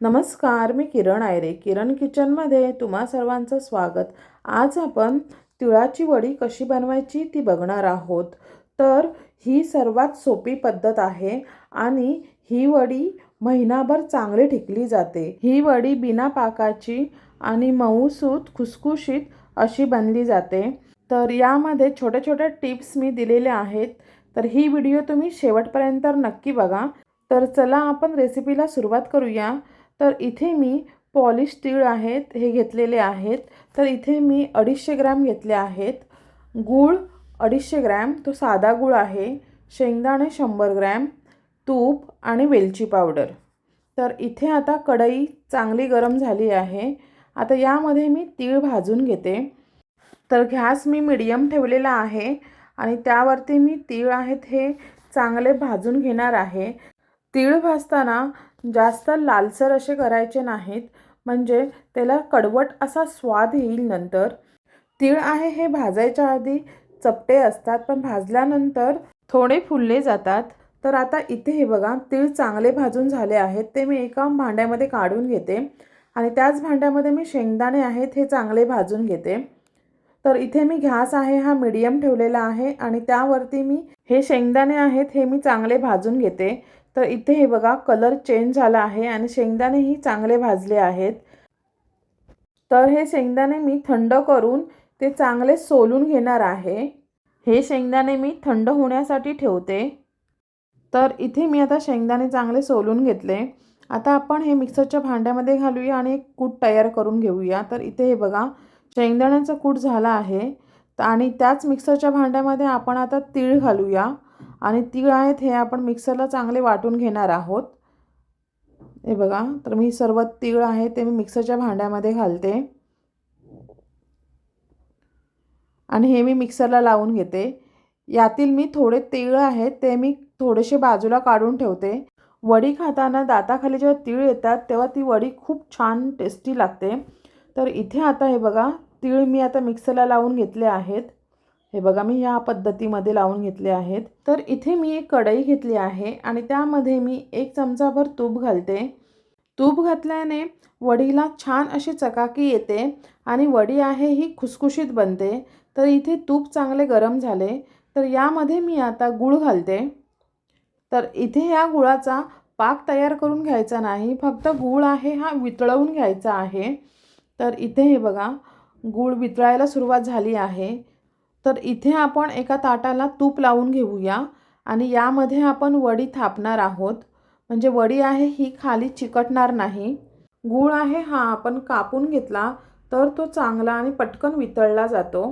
नमस्कार मी किरण आयरे. किरण किचनमध्ये तुम्हा सर्वांचं स्वागत. आज आपण तिळाची वडी कशी बनवायची ती बघणार आहोत. तर ही सर्वात सोपी पद्धत आहे आणि ही वडी महिनाभर चांगली टिकली जाते. ही वडी बिना पाकाची आणि मऊसूत खुसखुशीत अशी बनली जाते. तर यामध्ये छोट्या छोट्या टिप्स मी दिलेल्या आहेत. तर ही व्हिडिओ तुम्ही शेवटपर्यंत नक्की बघा. तर चला आपण रेसिपीला सुरुवात करूया. तर इथे मी पॉलिश तीळ आहेत हे घेतलेले आहेत. तर इथे मी अडीचशे ग्रॅम घेतले आहेत. गूळ अडीचशे ग्रॅम तो साधा गूळ आहे. शेंगदाणे शंभर ग्रॅम तूप आणि वेलची पावडर. तर इथे आता कढई चांगली गरम झाली आहे. आता यामध्ये मी तीळ भाजून घेते. तर गॅस मी मिडियम ठेवलेला आहे आणि त्यावरती मी तीळ आहेत हे चांगले भाजून घेणार आहे. तीळ भाजताना जास्त लालसर असे करायचे नाहीत. म्हणजे त्याला कडवट असा स्वाद येईल नंतर. तीळ आहे हे भाजायच्या आधी चपटे असतात पण भाजल्यानंतर थोडे फुलले जातात. तर आता इथे हे बघा तीळ चांगले भाजून झाले आहेत. ते मी एका भांड्यामध्ये काढून घेते. आणि त्याच भांड्यामध्ये मी शेंगदाणे आहेत हे चांगले भाजून घेते. तर इथे मी घास आहे हा मीडियम ठेवलेला आहे. आणि त्यावरती मी हे शेंगदाणे आहेत हे मी चांगले भाजून घेते. तर इथे हे बघा कलर चेंज झाला आहे आणि शेंगदाणेही चांगले भाजले आहेत. तर हे शेंगदाणे मी थंड करून ते चांगले सोलून घेणार आहे. हे शेंगदाणे मी थंड होण्यासाठी ठेवते. तर इथे मी आता शेंगदाणे चांगले सोलून घेतले. आता आपण हे मिक्सरच्या भांड्यामध्ये घालूया आणि एक कूट तयार करून घेऊया. तर इथे हे बघा शेंगदाण्याचा कूट झाला आहे. आणि त्याच मिक्सरच्या भांड्यामध्ये आपण आता तीळ घालूया. आणि तीळ आहेत हे आपण मिक्सरला चांगले वाटून घेणार आहोत. हे बघा तर मी सर्व तीळ आहे ते मी मिक्सरच्या भांड्यामध्ये घालते. आणि हे मी मिक्सरला लावून घेते. यातील मी थोडे तीळ आहेत ते मी थोडेसे बाजूला काढून ठेवते. वडी खाताना दाताखाली जेव्हा तीळ येतात तेव्हा ती वडी खूप छान टेस्टी लागते. तर इथे आता हे बघा तीळ मी आता मिक्सरला लावून घेतले आहेत. हे बघा मी या पद्धतीमध्ये लावून घेतले आहेत. तर इथे मी एक कढई घेतली आहे आणि त्यामध्ये मी एक चमचाभर तूप घालते. तूप घातल्याने वडीला छान अशी चकाकी येते आणि वडी आहे ही खुसखुशीत बनते. तर इथे तूप चांगले गरम झाले. तर यामध्ये मी आता गूळ घालते. तर इथे या गुळाचा पाक तयार करून घ्यायचा नाही फक्त गूळ आहे हा वितळवून घ्यायचा आहे. तर इथे हे बघा गूळ वितळायला सुरुवात झाली आहे. तर इथे आपण एका ताटाला तूप लावून घेऊया आणि यामध्ये आपण वडी थापणार आहोत. म्हणजे वडी आहे ही खाली चिकटणार नाही. गूळ आहे हा आपण कापून घेतला तर तो चांगला आणि पटकन वितळला जातो.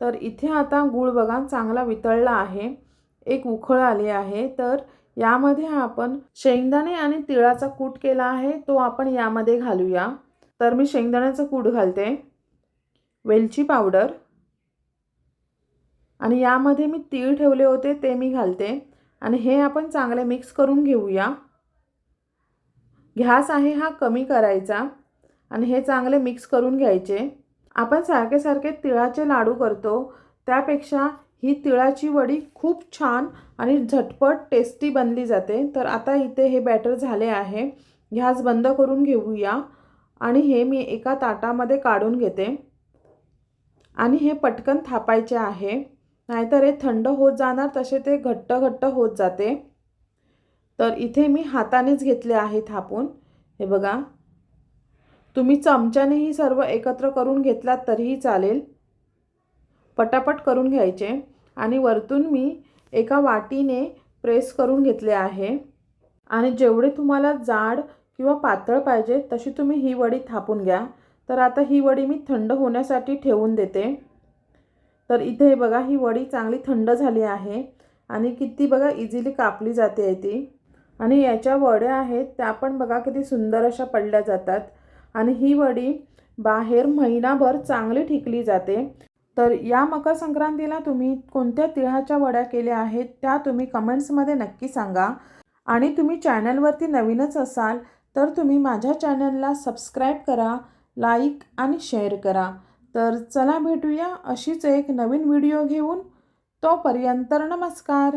तर इथे आता गूळ बघा चांगला वितळला आहे. एक उखळ आली आहे. तर यामध्ये आपण शेंगदाणे आणि तिळाचा कूट केला आहे. तो आपण यामध्ये घालूया. तर मी शेंगदाण्याचं कूट घालते. वेलची पावडर. आणि यामध्ये मी तीळ ठेवले होते ते मी घालते. आणि हे आपण चांगले मिक्स करून घेऊया. घास आहे हा कमी करायचा आणि हे चांगले मिक्स करून घ्यायचे. आपण सारखे सारखे तिळाचे लाडू करतो. त्यापेक्षा ही तिळाची वडी खूप छान आणि झटपट टेस्टी बनली जाते. तर आता इथे हे बॅटर झाले आहे. घास बंद करून घेऊया आणि हे मी एका ताटामध्ये काढून घेते. आणि हे पटकन थापायचे आहे. नाहीतर हे थंड होत जाणार तसे ते घट्ट घट्ट होत जाते. तर इथे मी हातानेच घेतले आहे थापून हे बघा. तुम्ही चमच्यानेही सर्व एकत्र करून घेतलात तरीही चालेल. पटापट करून घ्यायचे. आणि वरतून मी एका वाटीने प्रेस करून घेतले आहे. आणि जेवढे तुम्हाला जाड किंवा पातळ पाहिजे तशी तुम्ही ही वडी थापून घ्या. तर आता ही वडी मी थंड होण्यासाठी ठेवून देते. तर इथे बघा ही वडी चांगली थंड झाली आहे आणि किती बघा इझिली कापली जाते आहे ती. आणि याच्या वड्या आहेत त्या पण बघा किती सुंदर अशा पडल्या जातात. आणि ही वडी बाहेर महिनाभर चांगली ठिकली जाते. तर या मकर संक्रांतीला तुम्ही कोणत्या तिळाच्या वड्या केल्या आहेत त्या तुम्ही कमेंट्समध्ये नक्की सांगा. आणि तुम्ही चॅनलवरती नवीनच असाल तर तुम्ही माझ्या चॅनलला सबस्क्राईब करा लाईक आणि शेअर करा. तर चला भेटूया अशीच एक नवीन व्हिडिओ घेऊन. तोपर्यंत नमस्कार.